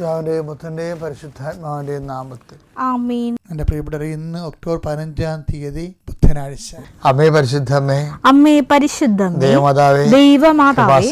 പിതാവിന്റെയും പുത്രന്റെയും പരിശുദ്ധാത്മാവിന്റെയും നാമത്തിൽ. ആമീൻ. എന്റെ പ്രിയപ്പെട്ടവരെ ഇന്ന് ഒക്ടോബർ പതിനഞ്ചാം തീയതി ബുധനാഴ്ച. അമ്മേ പരിശുദ്ധമ്മേ അമ്മേ പരിശുദ്ധം ദൈവമാതാവേ ദൈവമാതാവേ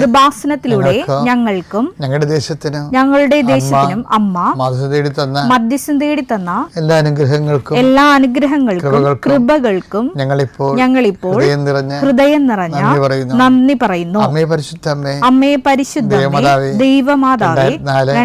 കൃപാസനത്തിലൂടെ ഞങ്ങൾക്കും ഞങ്ങളുടെ ദേശത്തിനും ഞങ്ങളുടെ ദേശത്തിനും അമ്മ മാതൃ തേടി തന്ന മധ്യസ്ഥം തേടി തന്ന എല്ലാ അനുഗ്രഹങ്ങൾക്കും എല്ലാ അനുഗ്രഹങ്ങൾക്കും കൃപകൾക്കും ഞങ്ങളിപ്പോൾ ഞങ്ങളിപ്പോൾ ഹൃദയം നിറഞ്ഞ ഹൃദയം നിറഞ്ഞ നന്ദി പറയുന്നു. അമ്മേ പരിശുദ്ധമ്മേ അമ്മേ പരിശുദ്ധ ദൈവമാതാവേ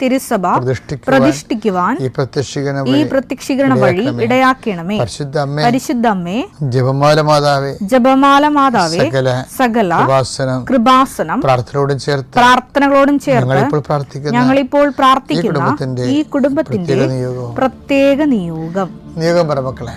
തിരുസഭ പ്രതിഷ്ഠിക്കുവാൻ ഈ പ്രത്യക്ഷീകരണ വഴി ഇടയാക്കണമേ. പരിശുദ്ധ അമ്മേ പരിശുദ്ധ അമ്മേ ജപമാല മാതാവേ ജപമാല മാതാവേ സകല കൃപാസനം പ്രാർത്ഥനയോടും ചേർത്ത് പ്രാർത്ഥനകളോടും ചേർത്ത് ഞങ്ങളിപ്പോൾ പ്രാർത്ഥിക്കുന്ന ഈ പ്രാർത്ഥിക്കുന്ന കുടുംബത്തിന്റെ ഈ കുടുംബത്തിന്റെ പ്രത്യേക പ്രത്യേക നിയോഗം. നിയോഗം പറ മക്കളെ.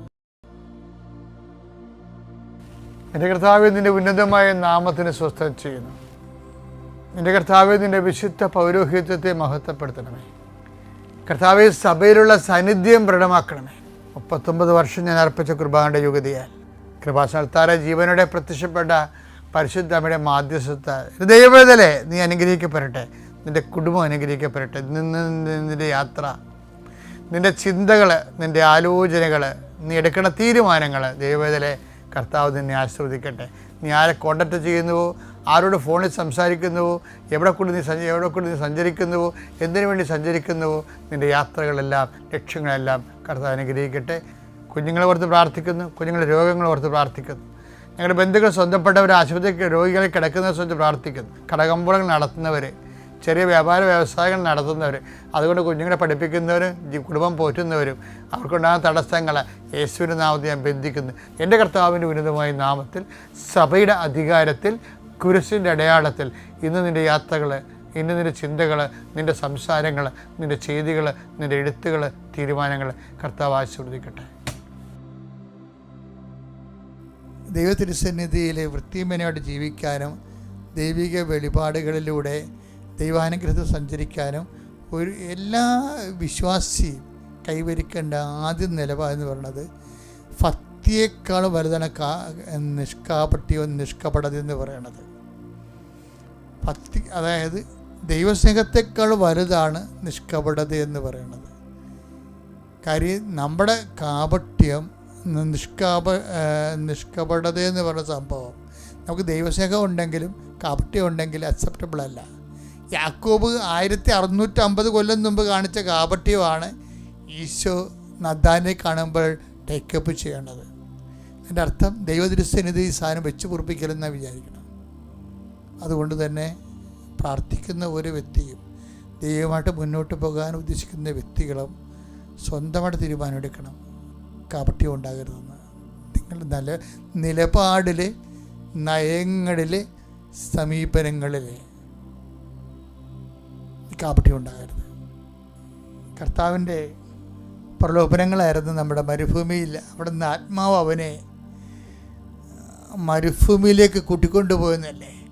എന്റെ കർത്താവ് നിന്റെ ഉന്നതമായ നാമത്തിന് സ്വസ്ഥം ചെയ്യുന്നു. എന്റെ കർത്താവ് നിന്റെ വിശുദ്ധ പൗരോഹിത്യത്തെ മഹത്വപ്പെടുത്തണമേ. കർത്താവ് സഭയിലുള്ള സാന്നിധ്യം ദൃഢമാക്കണമേ മുപ്പത്തൊമ്പത് വർഷം ഞാൻ അർപ്പിച്ച കുർബാനയുടെ യുഗതിയാൽ കൃപാസ്ഥാനത്താര ജീവനോടെ പ്രത്യക്ഷപ്പെട്ട പരിശുദ്ധ അമ്മയുടെ മാധ്യസ്ഥത്ത ദൈവവേദലെ നീ അനുഗ്രഹിക്കപ്പെടട്ടെ. നിന്റെ കുടുംബം അനുഗ്രഹിക്കപ്പെടട്ടെ. നിന്ന് നിന്റെ യാത്ര നിന്റെ ചിന്തകൾ നിന്റെ ആലോചനകൾ നീ എടുക്കുന്ന തീരുമാനങ്ങൾ ദൈവവേദലെ കർത്താവ് നിന്നെ ആശ്രവദിക്കട്ടെ നീ ആരെ കോണ്ടാക്ട് ചെയ്യുന്നുവോ? ആരോട് ഫോണിൽ സംസാരിക്കുന്നുവോ? എവിടെ കൂടി നീ സഞ്ച എവിടെ കൂടി നീ സഞ്ചരിക്കുന്നുവോ? എന്തിനു വേണ്ടി സഞ്ചരിക്കുന്നുവോ? നിന്റെ യാത്രകളെല്ലാം ലക്ഷ്യങ്ങളെല്ലാം കർത്താവ് അനുഗ്രഹിക്കട്ടെ. കുഞ്ഞുങ്ങളെ ഓർത്ത് പ്രാർത്ഥിക്കുന്നു. കുഞ്ഞുങ്ങളുടെ രോഗങ്ങളെ ഓർത്ത് പ്രാർത്ഥിക്കുന്നു. ഞങ്ങളുടെ ബന്ധുക്കൾ സ്വന്തപ്പെട്ടവർ ആശുപത്രി രോഗികളെ കിടക്കുന്ന സ്വന്തം പ്രാർത്ഥിക്കുന്നു. കടകമ്പോളങ്ങൾ നടത്തുന്നവർ ചെറിയ വ്യാപാര വ്യവസായങ്ങൾ നടത്തുന്നവർ അതുകൊണ്ട് കുഞ്ഞുങ്ങളെ പഠിപ്പിക്കുന്നവരും കുടുംബം പോറ്റുന്നവരും അവർക്കുണ്ടാകുന്ന തടസ്സങ്ങളെ യേശുവിന്റെ നാമത്തിൽ ഞാൻ ബന്ധിക്കുന്നു. എന്റെ കർത്താവിന്റെ ഉന്നതമായ നാമത്തിൽ സഭയുടെ അധികാരത്തിൽ കുരിശിന്റെ അടയാളത്തിൽ ഇന്ന് നിന്റെ യാത്രകൾ ഇന്ന് നിന്റെ ചിന്തകൾ നിന്റെ സംസാരങ്ങൾ നിന്റെ ചെയ്തികൾ നിന്റെ എഴുത്തുകൾ തീരുമാനങ്ങൾ കർത്താവ് ആശീർവദിക്കട്ടെ. ദൈവത്തിരുസന്നിധിയിൽ വൃത്തിമേനയോട് ജീവിക്കാനും ദൈവിക വെളിപാടുകളിലൂടെ ദൈവാനുഗ്രഹത്തിൽ സഞ്ചരിക്കാനും ഒരു എല്ലാ വിശ്വാസിയും കൈവരിക്കേണ്ട ആദ്യ നിലപാടെന്ന് പറയുന്നത് ഭക്തിയേക്കാൾ വലുതാണ് കാ നിഷ്കാപട്യോ നിഷ്കപടതി എന്ന് പറയണത് ഭക്തി അതായത് ദൈവസ്നേഹത്തെക്കാൾ വലുതാണ് നിഷ്കപടത എന്ന് പറയുന്നത്. കാര്യം നമ്മുടെ കാപട്യം നിഷ്കാപ നിഷ്കപടത എന്ന് പറയുന്ന സംഭവം നമുക്ക് ദൈവസ്നേഹം ഉണ്ടെങ്കിലും കാപട്യം ഉണ്ടെങ്കിലും അക്സെപ്റ്റബിൾ അല്ല. യാക്കോബ് ആയിരത്തി അറുന്നൂറ്റമ്പത് കൊല്ലം മുമ്പ് കാണിച്ച കാപട്യമാണ് ഈശോ നദ്ദാനെ കാണുമ്പോൾ ടേക്കപ്പ് ചെയ്യേണ്ടത്. എന്റെ അർത്ഥം ദൈവദൃശ്യനിധി സാധനം വെച്ച് പൊറപ്പിക്കലെന്നാണ് വിചാരിക്കണം അതുകൊണ്ട് തന്നെ പ്രാർത്ഥിക്കുന്ന ഒരു വ്യക്തിയും ദൈവമായിട്ട് മുന്നോട്ട് പോകാൻ ഉദ്ദേശിക്കുന്ന വ്യക്തികളും സ്വന്തമായിട്ട് തീരുമാനമെടുക്കണം. കാപട്യം ഉണ്ടാകരുതെന്ന്. നിങ്ങളുടെ നല്ല നിലപാടിൽ നയങ്ങളിൽ സമീപനങ്ങളിൽ കാപട്യം ഉണ്ടാകരുത്. കർത്താവിന്റെ പ്രലോഭനങ്ങളായിരുന്നു നമ്മുടെ മരുഭൂമിയിൽ. അവിടെ നിന്ന് ആത്മാവ് അവനെ മരുഭൂമിയിലേക്ക് കൂട്ടിക്കൊണ്ടുപോയെന്നല്ലേ?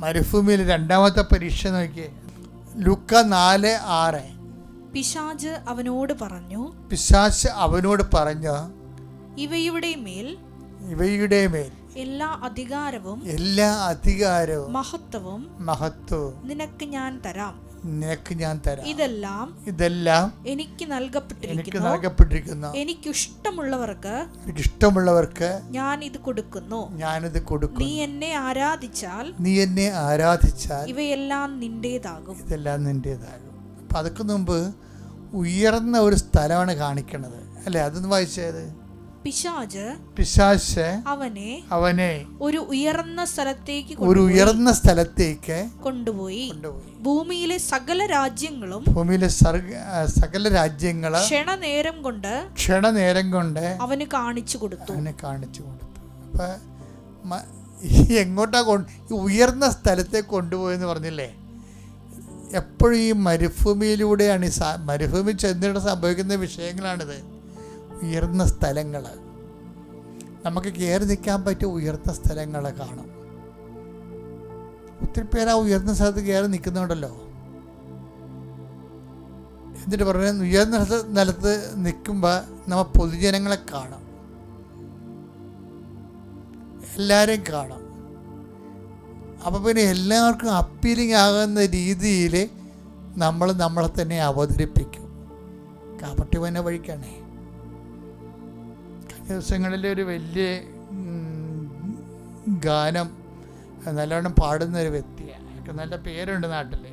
മരുഭൂമിയിൽ രണ്ടാമത്തെ പരീക്ഷ നോക്കിയേ. ലുക്ക നാല് ആറ്. പിശാജ് അവനോട് പറഞ്ഞു പിശാജ് അവനോട് പറഞ്ഞു ഇവയുടെ മേൽ ഇവയുടെ മേൽ എല്ലാ അധികാരവും എല്ലാ അധികാരവും മഹത്വവും മഹത്വവും നിനക്ക് ഞാൻ തരാം. നിനക്ക് ഞാൻ തരാം. ഇതെല്ലാം ഇതെല്ലാം എനിക്ക് എനിക്ക് നൽകപ്പെട്ടിരിക്കുന്നു. എനിക്ക് ഇഷ്ടമുള്ളവർക്ക് എനിക്ക് ഇഷ്ടമുള്ളവർക്ക് ഞാൻ ഇത് കൊടുക്കുന്നു. ഞാൻ ഇത് കൊടുക്കുന്നു. നീ എന്നെ ആരാധിച്ചാൽ നീ എന്നെ ആരാധിച്ചാൽ ഇവയെല്ലാം നിന്റേതാകും. ഇതെല്ലാം നിന്റേതാകും. അപ്പം അതൊക്കെ മുമ്പ് ഉയർന്ന ഒരു സ്ഥലമാണ് കാണിക്കണത്. അല്ലേ? അതൊന്ന് വായിച്ചത്? പിശാജ് പിശാശ് അവനെ അവനെ ഒരു ഉയർന്ന സ്ഥലത്തേക്ക് ഒരു ഉയർന്ന സ്ഥലത്തേക്ക് കൊണ്ടുപോയി. ഭൂമിയിലെ സകല രാജ്യങ്ങളും ഭൂമിയിലെ സകല രാജ്യങ്ങളും ക്ഷണനേരം കൊണ്ട് ക്ഷണനേരം കൊണ്ട് അവന് കാണിച്ചു കൊടുത്തു. അവന് കാണിച്ചു കൊടുത്തു. അപ്പൊ എങ്ങോട്ടാ കൊണ്ട് ഈ ഉയർന്ന സ്ഥലത്തേക്ക് കൊണ്ടുപോയെന്ന് പറഞ്ഞില്ലേ? എപ്പോഴും ഈ മരുഭൂമിയിലൂടെയാണ് ഈ മരുഭൂമി ചെന്നിട്ട് സംഭവിക്കുന്ന വിഷയങ്ങളാണിത്. ഉയർന്ന സ്ഥലങ്ങൾ നമുക്ക് കയറി നിൽക്കാൻ പറ്റിയ ഉയർന്ന സ്ഥലങ്ങൾ കാണും. ഒത്തിരി പേര് ആ ഉയർന്ന സ്ഥലത്ത് കയറി നിൽക്കുന്നുണ്ടല്ലോ. എന്നിട്ട് പറഞ്ഞാൽ ഉയർന്ന സ്ഥലത്ത് നിൽക്കുമ്പോൾ നമ്മൾ പൊതുജനങ്ങളെ കാണാം. എല്ലാവരെയും കാണാം. അപ്പോൾ പിന്നെ എല്ലാവർക്കും അപ്പീലിംഗ് ആകുന്ന രീതിയിൽ നമ്മൾ നമ്മളെ തന്നെ അവതരിപ്പിക്കും. കാപ്പട്ടി വന്ന വഴിക്കാണേ. ദിവസങ്ങളിൽ ഒരു വലിയ ഗാനം നല്ലവണ്ണം പാടുന്ന ഒരു വ്യക്തിയാണ് അയാൾക്ക് നല്ല പേരുണ്ട് നാട്ടിൽ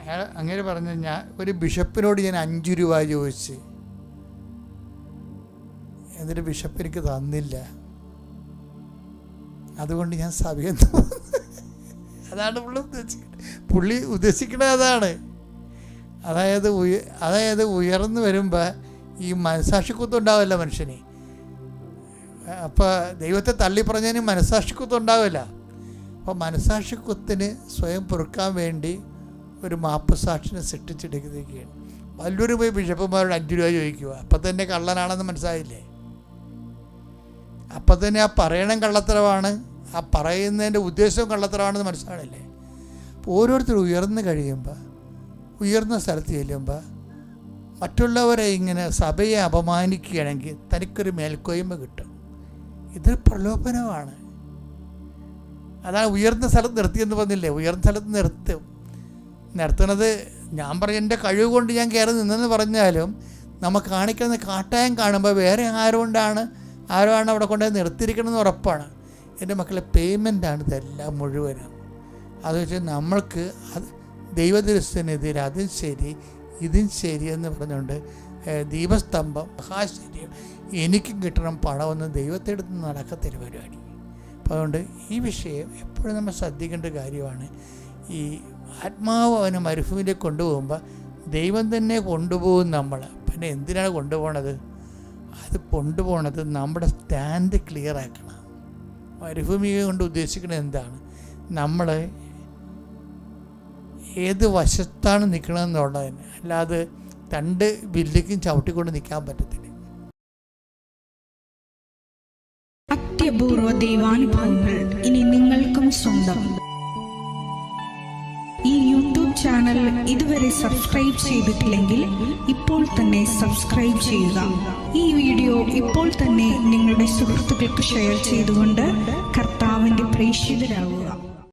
അയാൾ അങ്ങനെ പറഞ്ഞു ഞാൻ ഒരു ബിഷപ്പിനോട് ഞാൻ അഞ്ച് രൂപ ചോദിച്ച്. എന്നിട്ട് ബിഷപ്പ് എനിക്ക് തന്നില്ല. അതുകൊണ്ട് ഞാൻ സഭയിൽ. അതാണ് പുള്ളി ഉദ്ദേശിക്കുന്നത് പുള്ളി ഉദ്ദേശിക്കുന്നത് അതാണ്. അതായത് ഉയ അതായത് ഉയർന്നു വരുമ്പോൾ ഈ മനസാക്ഷിക്കുത്തുണ്ടാവില്ല മനുഷ്യന്. അപ്പോൾ ദൈവത്തെ തള്ളി പറഞ്ഞതിന് മനസാക്ഷിക്കുത്തുണ്ടാവില്ല. അപ്പോൾ മനസാക്ഷിക്കുത്തിന് സ്വയം പൊറുക്കാൻ വേണ്ടി ഒരു മാപ്പ് സാക്ഷിനെ സൃഷ്ടിച്ചെടുക്കുകയാണ്. വല്ലൊരു പോയി ബിഷപ്പുമാരോട് അഞ്ച് രൂപ ചോദിക്കുക അപ്പം തന്നെ കള്ളനാണെന്ന് മനസ്സിലായില്ലേ? അപ്പം തന്നെ ആ പറയണം കള്ളത്തരമാണ് ആ പറയുന്നതിന്റെ ഉദ്ദേശവും കള്ളത്തരമാണെന്ന് മനസ്സിലാണില്ലേ അപ്പോൾ ഓരോരുത്തർ ഉയർന്നു കഴിയുമ്പോൾ ഉയർന്ന സ്ഥലത്ത് ചെല്ലുമ്പോൾ മറ്റുള്ളവരെ ഇങ്ങനെ സഭയെ അപമാനിക്കുകയാണെങ്കിൽ തനിക്കൊരു മേൽക്കോയ്മ കിട്ടും. ഇതൊരു പ്രലോഭനമാണ്. അതാണ് ഉയർന്ന സ്ഥലത്ത് നിർത്തിയെന്ന് പറഞ്ഞില്ലേ? ഉയർന്ന സ്ഥലത്ത് നിർത്തും. നിർത്തുന്നത് ഞാൻ പറഞ്ഞ എന്റെ കഴിവ് കൊണ്ട് ഞാൻ കയറി നിന്നെന്ന് പറഞ്ഞാലും നമ്മൾ കാണിക്കുന്ന കാട്ടായം കാണുമ്പോൾ വേറെ ആരുകൊണ്ടാണ് ആണ് അവിടെ കൊണ്ടുപോയി നിർത്തിയിരിക്കണമെന്ന് ഉറപ്പാണ്. എന്റെ മക്കളെ പേയ്മെന്റാണ് ഇതെല്ലാം മുഴുവനും. അത് വെച്ച് നമ്മൾക്ക് അത് ദൈവദൃശ്യനെതിരെ അതും ശരി ഇതും ശരിയെന്ന് പറഞ്ഞുകൊണ്ട് ദീപസ്തംഭം മഹാശരീരം എനിക്കും കിട്ടണം പണമെന്ന് ദൈവത്തെടുത്ത് നടക്കത്തൊരു പരിപാടി. അപ്പോൾ അതുകൊണ്ട് ഈ വിഷയം എപ്പോഴും നമ്മൾ ശ്രദ്ധിക്കേണ്ട കാര്യമാണ്. ഈ ആത്മാവ് അവന് മരുഭൂമിയിലേക്ക് കൊണ്ടുപോകുമ്പോൾ ദൈവം തന്നെ കൊണ്ടുപോകും നമ്മൾ പിന്നെ എന്തിനാണ് കൊണ്ടുപോകണത് അത് കൊണ്ടുപോകണത് നമ്മുടെ സ്റ്റാൻഡ് ക്ലിയർ ആക്കണം. കൊണ്ട് ഉദ്ദേശിക്കുന്നത് എന്താണ്? നമ്മൾ ഏത് വശത്താണ് നിൽക്കണമെന്നുള്ളതിന് അല്ലാതെ രണ്ട് ബില്ലിക്കും ചവിട്ടിക്കൊണ്ട് നിൽക്കാൻ പറ്റത്തില്ല. അത്യപൂർവ ദൈവാനുഭവങ്ങൾ ഇനി നിങ്ങൾക്കും സ്വന്തം. ഈ യൂട്യൂബ് ചാനൽ ഇതുവരെ സബ്സ്ക്രൈബ് ചെയ്തിട്ടില്ലെങ്കിൽ ഇപ്പോൾ തന്നെ സബ്സ്ക്രൈബ് ചെയ്യുക. ഈ വീഡിയോ ഇപ്പോൾ തന്നെ നിങ്ങളുടെ സുഹൃത്തുക്കൾക്ക് ഷെയർ ചെയ്തുകൊണ്ട് കർത്താവിന്റെ പ്രേക്ഷിതരാകുക.